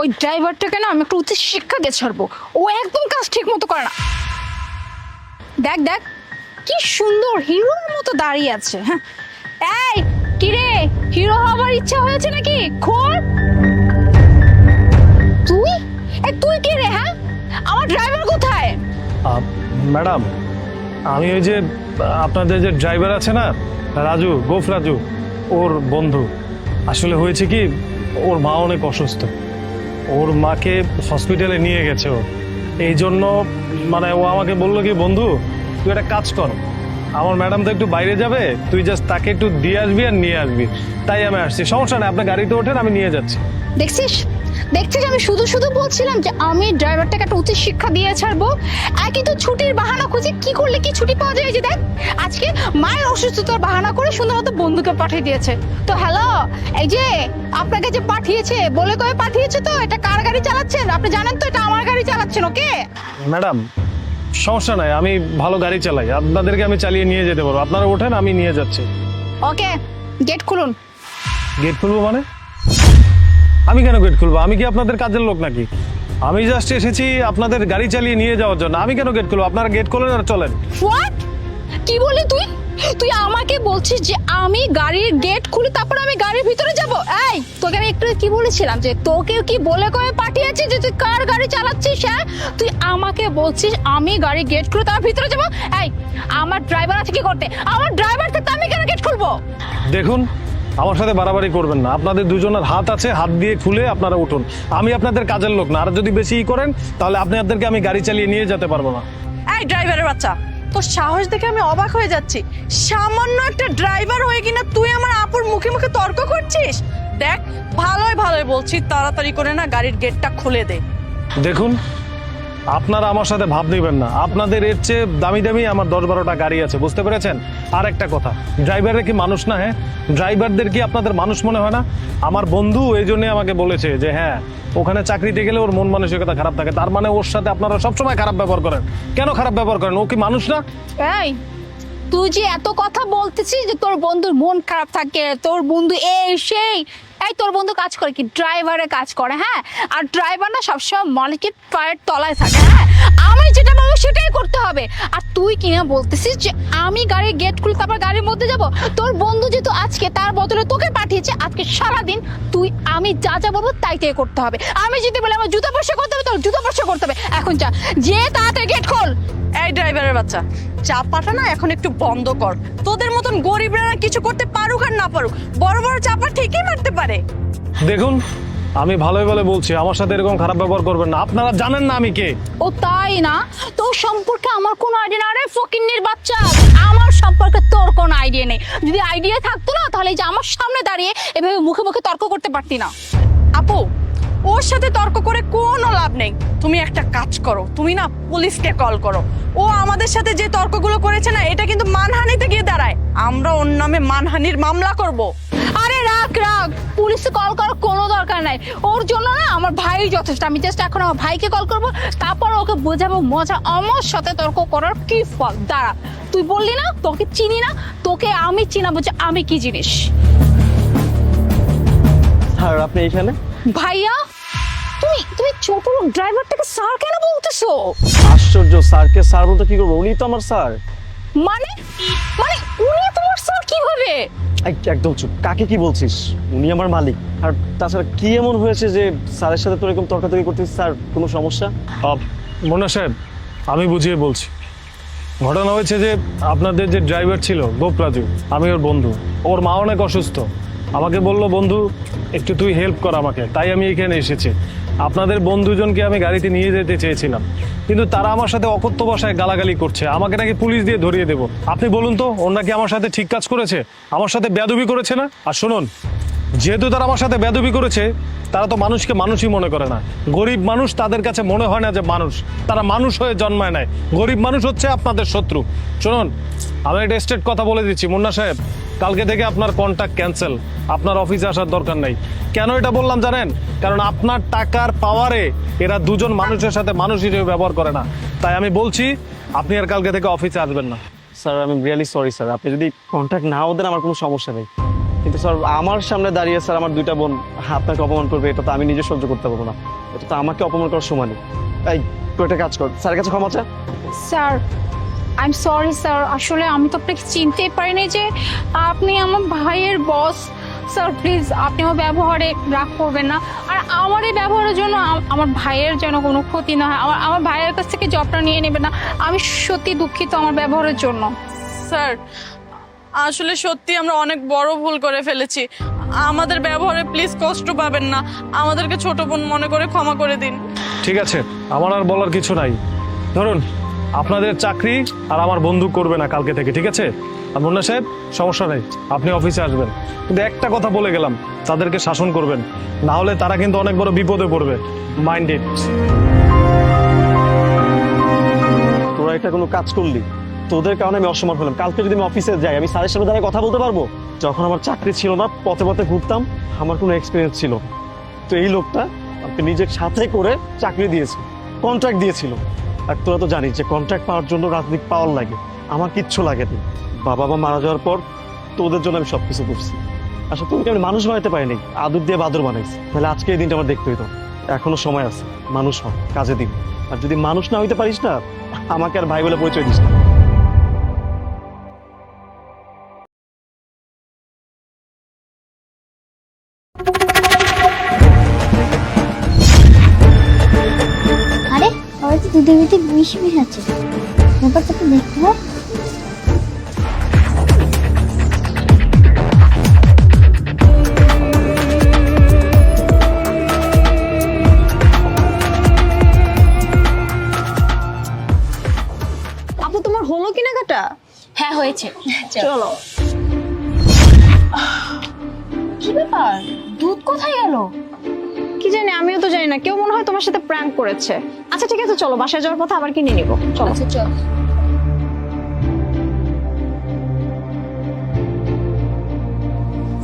ওই ড্রাইভারটাকে না আমি একটু উচিত শিক্ষা দিয়ে ছাড়বো। ও একদম কাজ ঠিক মতো করে না। দেখ দেখ, কি সুন্দর হিরোর মতো দাঁড়িয়ে আছে হ্যাঁ। এই কিরে হিরো হবার ইচ্ছা হয়েছে নাকি? খোল। তুই? এই তুই কে রে হ্যাঁ? আমার ড্রাইভার কোথায়? ম্যাডাম, আমি ওই যে, আপনাদের যে ড্রাইভার আছে না, রাজু, গোফ রাজু, ওর বন্ধু। আসলে হয়েছে কি, ওর মা অনেক অসুস্থ। ওর মাকে হসপিটালে নিয়ে গেছে এই জন্য মানে ও আমাকে বলল কি, বন্ধু, তুই একটা কাজ কর। আমার ম্যাডাম তো একটু বাইরে যাবে, তুই জাস্ট তাকে একটু দিয়ে আসবি আর নিয়ে আসবি। তাই আমি আসছি। সমস্যা নেই আপনার গাড়িতে ওঠেন, আমি নিয়ে যাচ্ছি। দেখছিস? দেখছিস আমি শুধু শুধু বলছিলাম যে আমি ড্রাইভারটাকে একটা উচিত শিক্ষা দিয়ে ছাড়বো। একই তো ছুটির বাহানা খুঁজে কি করলে কি ছুটি পাওয়া যায় যে দেখ আজকে মায়ের অসুস্থতার বাহানা করে সুন্দর মতো বন্ধুকে পাঠিয়ে দিয়েছে। তো হ্যালো এই যে আপনাকে যে পাঠিয়েছে বলে কয়ে পাঠিয়েছে তো? এটা কার গাড়ি চালাচ্ছেন? আপনি জানেন তো এটা আমার গাড়ি চালাচ্ছেন ওকে? ম্যাডাম সমস্যা নাই আমি ভালো গাড়ি চালাই। আপনাদেরকে আমি চালিয়ে নিয়ে যেতে পারব। আপনারা ওঠেন আমি নিয়ে যাচ্ছি। ওকে গেট খুলুন। গেট খুলবো মানে? আমি কেন গেট খুলবো? আমি কি আপনাদের কাজের লোক নাকি? আমি জাস্ট এসেছি আপনাদের গাড়ি চালিয়ে নিয়ে যাওয়ার জন্য। আমি কেন গেট খুলবো? আপনারা গেট খোলেন আর চলেন। হোয়াট কি বলি তুই? তুই আমাকে বলছিস যে আমি গাড়ির গেট খুলে তারপর আমি গাড়ির ভিতরে যাব? এই তোকে আমি একটু কি বলেছিলাম যে তোকে কি বলে কয়ে পাঠিয়েছি যে তুই কার গাড়ি চালাচ্ছিস হ্যাঁ? তুই আমাকে বলছিস আমি গাড়ির গেট খুলে তার ভিতরে যাব? এই আমার ড্রাইভার আছে কি করতে? আমার ড্রাইভার থাকতে আমি কেন গেট খুলবো? দেখুন আমার সাথে বাড়াবাড়ি করবেন না। আপনাদের দুজনের হাত আছে হাত দিয়ে খুলে আপনারা উঠুন। আমি আপনাদের কাজের লোক না। আর যদি বেশি ই করেন তাহলে আপনি আপনাদেরকে আমি গাড়ি চালিয়ে নিয়ে যেতে পারব না। এই ড্রাইভারের বাচ্চা তোর সাহস দেখে আমি অবাক হয়ে যাচ্ছি। সামান্য একটা ড্রাইভার হয়ে কিনা তুই আমার আপুর মুখে মুখে তর্ক করছিস? দেখ ভালোই ভালোই বলছি। তাড়াতাড়ি করে না গাড়ির গেটটা খুলে দে। দেখুন আপনারা আমার সাথে ভাব নেবেন না। আপনাদের এর চেয়ে দামি দামি আমার দশ বারোটা গাড়ি আছে, বুঝতে পেরেছেন? আর একটা কথা, ড্রাইভাররা কি মানুষ না হ্যাঁ? ড্রাইভারদের কি আপনাদের মানুষ মনে হয় না? আমার বন্ধু এই জন্যে আমাকে বলেছে যে হ্যাঁ ওখানে চাকরিতে গেলে ওর মন মানসিকতা খারাপ থাকে, তার মানে ওর সাথে আপনারা সবসময় খারাপ ব্যবহার করেন। কেন খারাপ ব্যবহার করেন? ও কি মানুষ না? তুই যে এত কথা বলতেছিস যে তোর বন্ধুর মন খারাপ থাকে, তোর বন্ধু এই, সেই এই তোর বন্ধু কাজ করে কি? ড্রাইভারে কাজ করে হ্যাঁ? আর ড্রাইভার না সবসময় মালিকের পায়ের তলায় থাকে হ্যাঁ? আমি যেটা বলব সেটাই করতে হবে। আর তুই কিনা বলতেছিস যে আমি গাড়ির গেট খুলে তারপর গাড়ির মধ্যে যাব? তোর বন্ধু যেহেতু আজকে তার বদলে তোকে পাঠিয়েছে, আজকে সারাদিন তুই, আমি যা যা বলব তাই তাই করতে হবে। আমি যেতে বলে আমার জুতা পরিষ্কার করতে হবে, তোর জুতা পরিষ্কার করতে হবে। এখন যা, যে তাড়াতাড়ি গেট খোল। এই ড্রাইভারের বাচ্চা চাপাটা না এখন একটু বন্ধ কর। তোদের মতন গরিবরা কিছু করতে পারুক আর না পারুক। বড় বড় চাপা ঠিকই মারতে পারে। দেখুন আমি ভালোই ভালো বলছি আমার সাথে এরকম খারাপ ব্যবহার করবেন না। আপনারা জানেন না আমি কে। ও তাই না? তোর সম্পর্কে আমার কোনো আইডিয়া না রে ফকিন্নির বাচ্চা। আমার সম্পর্কে তোর কোনো আইডিয়া নেই। যদি আইডিয়া থাকতো না তাহলে এই যে আমার সামনে দাঁড়িয়ে এভাবে মুখে মুখে তর্ক করতে পারতি না। আপু ওর সাথে তর্ক করে কোনো লাভ নেই। তুমি একটা কাজ করো তুমি না পুলিশকে কল করো। ও আমাদের সাথে যে তর্কগুলো করেছে না এটা কিন্তু মানহানিতে গিয়ে দাঁড়ায়। আমরা ওর নামে মানহানির মামলা করব। আরে রাখ রাখ পুলিশে কল করার কোনো দরকার নাই। ওর জন্য না আমার ভাই যথেষ্ট। আমি জাস্ট এখন আমার ভাইকে কল করব তারপর ওকে বোঝাবো মজা আমার সাথে তর্ক করার কি ফল। দাঁড়া তুই বললি না তোকে চিনি না তোকে আমি চিনাবো যে আমি কি জিনিস। স্যার আপনি এখানে? ভাইয়া তুমি তুমি ছোট লোক ড্রাইভারটাকে স্যার কেন বলতেছো? আশ্চর্য স্যারকে স্যার বলতে কি করব? উনি তো আমার স্যার। মানে মানে উনি তোমার স্যার কীভাবে? একদম চুপ। কাকে কি বলছিস? উনি আমার মালিক। আর তাছাড়া কি এমন হয়েছে যে স্যারের সাথে তোর এরকম তর্কাতর্কি করতেছিস স্যার, কোনো সমস্যা? মোনা সাহেব, আমি বুঝিয়ে বলছি। ঘটনা হয়েছে যে আপনাদের যে ড্রাইভার ছিল গোপ রাজু আমি ওর বন্ধু। ওর মা অনেক অসুস্থ। আমাকে বলল, বন্ধু, একটু তুই হেল্প কর আমাকে। তাই আমি এখানে এসেছি। আপনাদের বন্ধুজনকে আমি গাড়িতে নিয়ে যেতে চেয়েছিলাম। কিন্তু তারা আমার সাথে অকথ্য ভাষায় গালাগালি করছে। আমাকে নাকি পুলিশ দিয়ে ধরিয়ে দেবো। আপনি বলুন তো ওর নাকি আমার সাথে ঠিক কাজ করেছে? আমার সাথে বেদবি করেছে না? আর শুনুন, যেহেতু তারা আমার সাথে বেদবি করেছে, তারা তো মানুষকে মানুষই মনে করে না। গরিব মানুষ তাদের কাছে মনে হয় না যে মানুষ। তারা মানুষ হয়ে জন্মায় নেয় গরিব মানুষ হচ্ছে আপনাদের শত্রু। শুনুন, আমি একটা স্টেট কথা বলে দিচ্ছি। মুন্না সাহেব, কালকে থেকে আপনার কন্ট্যাক্ট ক্যান্সেল আপনার অফিসে আসার দরকার নেই। কেন এটা বললাম জানেন? কারণ আপনার টাকার পাওয়ারে এরা দুজন মানুষের সাথে মানুষ হিসেবে ব্যবহার করে না। তাই আমি বলছি আপনি আর কালকে থেকে অফিসে আসবেন না। স্যার আমি রিয়েলি সরি স্যার আপনি যদি কন্ট্যাক্ট নাও দেন আমার কোনো সমস্যা নেই। কিন্তু স্যার আমার সামনে দাঁড়িয়ে স্যার আমার দুইটা বোন আপনাকে অপমান করবে এটা তো আমি নিজে সহ্য করতে পারব না। এটা তো আমাকে অপমান করার সমানই এই তুই একটা কাজ কর। স্যারের কাছে ক্ষমা চা sir I am sorry sir আসলে আমি তো আপনাকে চিনতেই পারিনি যে আপনি আমার ভাইয়ের বস স্যার প্লিজ আপনি আমার ব্যবহারে রাগ করবেন না। আর আমার এই ব্যবহারের জন্য আমার ভাইয়ের যেন কোনো ক্ষতি না হয় আমার আমার ভাইয়ের কাছ থেকে জবটা নিয়ে নেবেন না। আমি সত্যি দুঃখিত আমার ব্যবহারের জন্য। স্যার আসলে সত্যি আমরা অনেক বড় ভুল করে ফেলেছি। আমাদের ব্যবহারে প্লিজ কষ্ট পাবেন না। আমাদেরকে ছোট বোন মনে করে ক্ষমা করে দিন। ঠিক আছে আমার আর বলার কিছু নাই। ধরুন আপনাদের চাকরি আর আমার বন্ধু করবে না কালকে থেকে ঠিক আছে? আর মুন্না সাহেব, সমস্যা নেই, আপনি অফিসে আসবেন। কিন্তু একটা কথা বলে গেলাম, তাদেরকে শাসন করবেন। না হলে তারা কিন্তু অনেক বড় বিপদে পড়বে। মাইন্ড ইট তোরা এটা কোনো কাজ করলি, তোদের কারণে আমি অসম্মান হলাম। কালকে যদি আমি অফিসে যাই, আমি স্যারের সামনে দাঁড়িয়ে কথা বলতে পারব? যখন আমার চাকরি ছিল না, পথে পথে ঘুরতাম, আমার কোনো এক্সপিরিয়েন্স ছিল তো এই লোকটা আমাকে নিজের সাথে করে চাকরি দিয়েছে কন্ট্রাক্ট দিয়েছিল। আর তোরা তো জানিস যে কন্ট্রাক্ট পাওয়ার জন্য রাজনীতি পাওয়ার লাগে। আমার কিচ্ছু লাগেনি বাবা, মা মারা যাওয়ার পর তোদের জন্য আমি সবকিছু করছি। আসলে তুমি আমি মানুষ বানাতে পারিনি? আদুর দিয়ে বাদুর বানাইছি। তাহলে আজকে এই দিনটা আমার দেখতে হইতো। এখনও সময় আছে। মানুষ হয়, কাজে দিন। আর যদি মানুষ না হইতে পারিস না, আমাকে আর ভাই বলে পরিচয় দিস না। দুধের ভিতরে বিষ মিশাচ্ছে ব্যাপারটা তো দেখতে হয় আপু তোমার হলো কেনাকাটা? হ্যাঁ হয়েছে। চলো। কি ব্যাপার? দুধ কোথায় গেল? কি জানি আমিও তো জানি না। কেউ মনে হয় তোমার সাথে প্র্যাঙ্ক করেছে। আচ্ছা ঠিক আছে চলো বাসায় যাওয়ার পথে আবার কিনে নিব। চলো। আচ্ছা চল।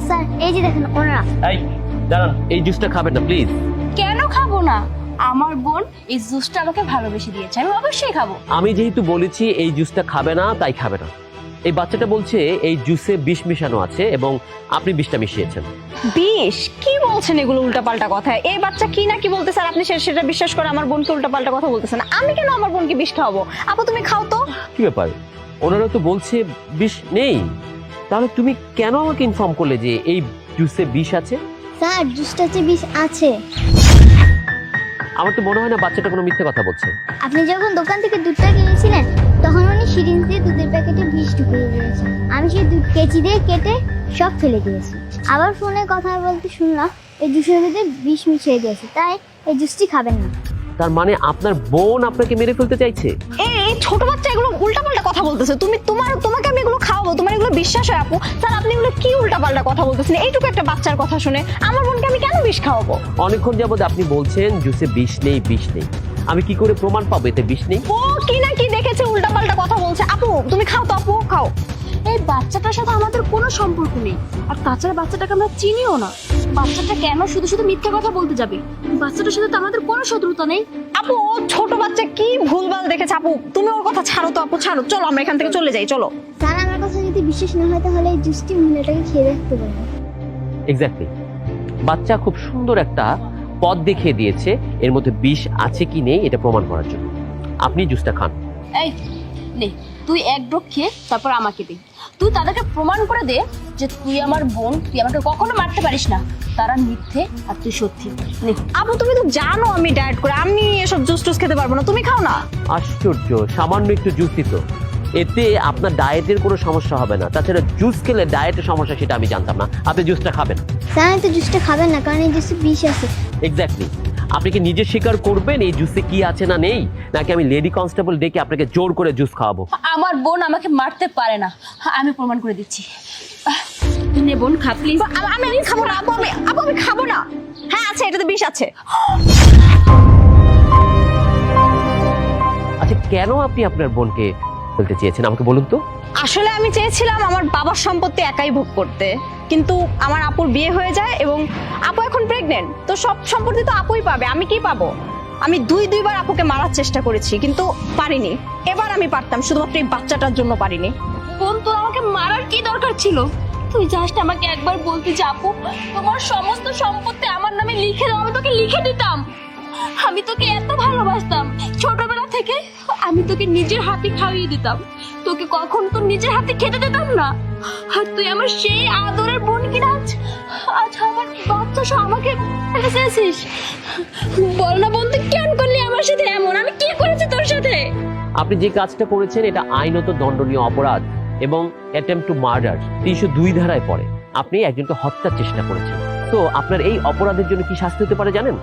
স্যার এই যে দেখেন ওনারা। এই দাঁড়ান এই জুসটা খাবেন না প্লিজ। কেন খাব না? আমার বোন এই জুসটা আমাকে ভালোবেসে দিয়েছে আমি অবশ্যই খাব। আমি যেহেতু বলেছি এই জুসটা খাবে না তাই খাবে না। এই বাচ্চাটা বলছে এই জুসে বিষ মিশানো আছে এবং আপনি বিষটা মিশিয়েছেন। বিষ? কি বলছেন এগুলো উল্টাপাল্টা কথা? এই বাচ্চা কি না কি বলতেছে আর আপনি সেটা বিশ্বাস করে আমার বোনকে উল্টাপাল্টা কথা বলতেছেন। আমি কেন আমার বোনকে বিষ খাওয়াবো? আপু তুমি খাও তো। কি ব্যাপার? ওনারা তো বলছে বিষ নেই। তাহলে তুমি কেন আমাকে ইনফর্ম করলে যে এই জুসে বিষ আছে? স্যার জুসটাতে বিষ আছে। আমার তো মনে হয় না বাচ্চাটা কোনো মিথ্যে কথা বলছে। আপনি যখন দোকান থেকে দুধটা কিনেছিলেন তখন উনি সিরিঞ্জ দিয়ে দুধের প্যাকেটে বিষ ঢুকিয়ে দিয়েছে। আমি সেই দুধ কেচি দিয়ে কেটে সব ফেলে দিয়েছি। আবার ফোনে কথা বলতে শুনলাম এই জুসের মধ্যে বিষ মিশিয়ে দিয়েছে তাই এই জুসটি খাবেন না। তার মানে আপনার বোন আপনাকে মেরে ফেলতে চাইছে? এই এই ছোট বাচ্চা এগুলো উল্টাপাল্টা কথা বলতেছে। তুমি তোমার তোমাকে আমি এগুলো খাওয়াবো তোমার এগুলো বিশ্বাস হয় আপু। স্যার আপনি এগুলো কি উল্টাপাল্টা কথা বলতেছেন? এইটুকু একটা বাচ্চার কথা শুনে আমার বোনকে আমি কেন বিষ খাওয়াবো? অনেকক্ষণ যাবত আপনি বলছেন জুসে বিষ নেই বিষ নেই। আমি কি করে প্রমাণ পাবো এতে বিষ নেই? ও কি না কি দেখেছে উল্টাপাল্টা কথা বলছে। আপু তুমি খাও তো আপু খাও। এই বাচ্চাটার সাথে আমাদের কোনো সম্পর্ক নেই। আর তাছাড়া বাচ্চাটাকে আমরা চিনিও না। বাচ্চাটা কেন শুধু শুধু মিথ্যা কথা বলতে যাবে? বাচ্চাটার সাথে তো আমাদের কোনো শত্রুতা নেই। আপু ও ছোট বাচ্চা কি ভুলভাল দেখেছে আপু? তুমি ওর কথা ছাড়ো তো আপু ছাড়ো। চলো আমরা এখান থেকে চলে যাই চলো। স্যার আমার কথা যদি বিশ্বাস না হয় তাহলে এই জুসটি মহিলাটাকে খেয়ে দেখতে পারেন। এক্স্যাক্টলি বাচ্চা খুব সুন্দর একটা পথ দেখিয়ে দিয়েছে। এর মধ্যে বিষ আছে কি নেই এটা প্রমাণ করার জন্য। আপনি জুসটা খান। এই নে তুই এক ড্রপ খেয়ে তারপর আমাকে দে। তুই তাদেরকে প্রমাণ করে দে যে তুই আমার বোন তুই আমাকে কখনো মারতে পারিস না। তারা মিথ্যে আর তুই সত্যি। নে। আপু তুমি তো জানো আমি ডায়েট করে। আমি এসব জুস টুস খেতে পারব না। তুমি খাও না। আশ্চর্য সামান্য একটু জুস দিত। এতে আপনার ডায়েটের কোনো সমস্যা হবে না। তাছাড়া জুস খেলে ডায়েটের সমস্যা সেটা আমি জানতাম না। আপনি জুসটা খাবেন। স্যার তো জুসটা খাবেন না কারণ এই জুসে বিষ আছে। এক্স্যাক্টলি আপনি কি নিজে স্বীকার করবেন? এই জুসে কি আছে না নেই? নাকি আমি লেডি কনস্টেবল ডেকে আপনাকে জোর করে জুস খাওয়াবো? আমার বোন আমাকে মারতে পারে না। আমি প্রমাণ করে দিচ্ছি। নে বোন খা প্লিজ আমি আমি খাব না আপু আমি আপু আমি খাব না। হ্যাঁ আছে এটাতে বিষ আছে। আচ্ছা কেন আপনি আপনার বোনকে বলতে চেয়েছেন আমাকে বলুন তো। আসলে আমি চেয়েছিলাম আমার বাবার সম্পত্তি একাই ভোগ করতে। কিন্তু আমার আপুর বিয়ে হয়ে যায় এবং আপু এখন প্রেগনেন্ট তো সব সম্পত্তি তো আপুই পাবে আমি কি পাবো? আমি দুই দুইবার আপুকে মারার চেষ্টা করেছি কিন্তু পারিনি। এবার আমি পারতাম শুধুমাত্র এই বাচ্চাটার জন্য পারিনি। বোন তোর আমাকে মারার কি দরকার ছিল? তুই জাস্ট আমাকে একবার বলতে যে আপু। তোমার সমস্ত সম্পত্তি আমার নামে লিখে দাও আমি তোকে লিখে দিতাম। আমি তোকে এত ভালোবাসতাম ছোটবেলা থেকে। আমি তোকে নিজের হাতে খাইয়ে দিতাম। তোকে কখন তোর নিজের হাতে খেতে দিতাম না। আর তুই আমার সেই আদরের বোন কিনা আজ? আজ আমার বাচ্চা সহ আমাকে ফেলে বল না বন্ধু, কেন করলি আমার সাথে এমন? আমি কি করেছি তোর সাথে? আপনি যে কাজটা করেছেন, এটা আইনত দণ্ডনীয় অপরাধ এবং অ্যাটেম্প টু মার্ডার তিনশো দুই ধারায় পড়ে। আপনি একজনকে হত্যার চেষ্টা করেছেন। তো আপনার এই অপরাধের জন্য কি শাস্তি হতে পারে জানেন?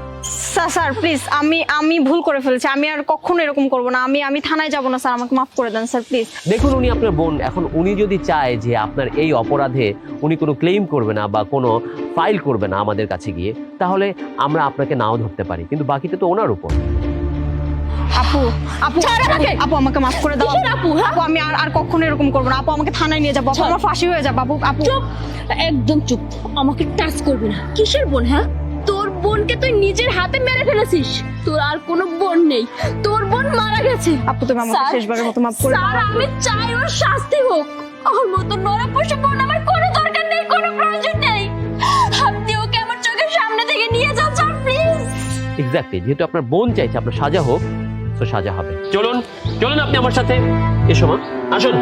স্যার স্যার প্লিজ আমি আমি ভুল করে ফেলেছি। আমি আর কখনো এরকম করব না। আমি আমি থানায় যাব না স্যার। আমাকে মাফ করে দেন স্যার প্লিজ দেখুন উনি আপনার বোন। এখন উনি যদি চায় যে আপনার এই অপরাধে উনি কোনো ক্লেম করবে না বা কোনো ফাইল করবে না আমাদের কাছে গিয়ে তাহলে আমরা আপনাকে নাও ধরতে পারি। কিন্তু বাকিটা তো ওনার উপর। আপু আপু আপু আমাকে মাফ করে দাও। আপু, হ্যাঁ? আপু আমি আর আর কখনো এরকম করব না। আপু আমাকে থানায় নিয়ে যাব। আপু আমার ফাঁসি হয়ে যাবে আপু আপু। চুপ! একদম চুপ। আমাকে টাচ করবি না। কিসের বোন হ্যাঁ? তোর বোনকে তুই নিজের হাতে মেরে ফেলেছিস। তোর আর কোনো বোন নেই। তোর বোন মারা গেছে। আপু তুমি আমাকে শেষবারের মতো মাফ করে দাও। স্যার আমি চাই ওর শাস্তি হোক। ওর মতো নরপশু বোন আমার কোনো দরকার নেই কোনো প্রয়োজন নেই। আপনি ওকে আমার চোখের সামনে থেকে নিয়ে যান স্যার প্লিজ। এক্স্যাক্টলি যেহেতু আপনার বোন চাইছে আপনার সাজা হোক সাজা হবে। চলুন চলুন আপনি আমার সাথে। এসো মা আসুন।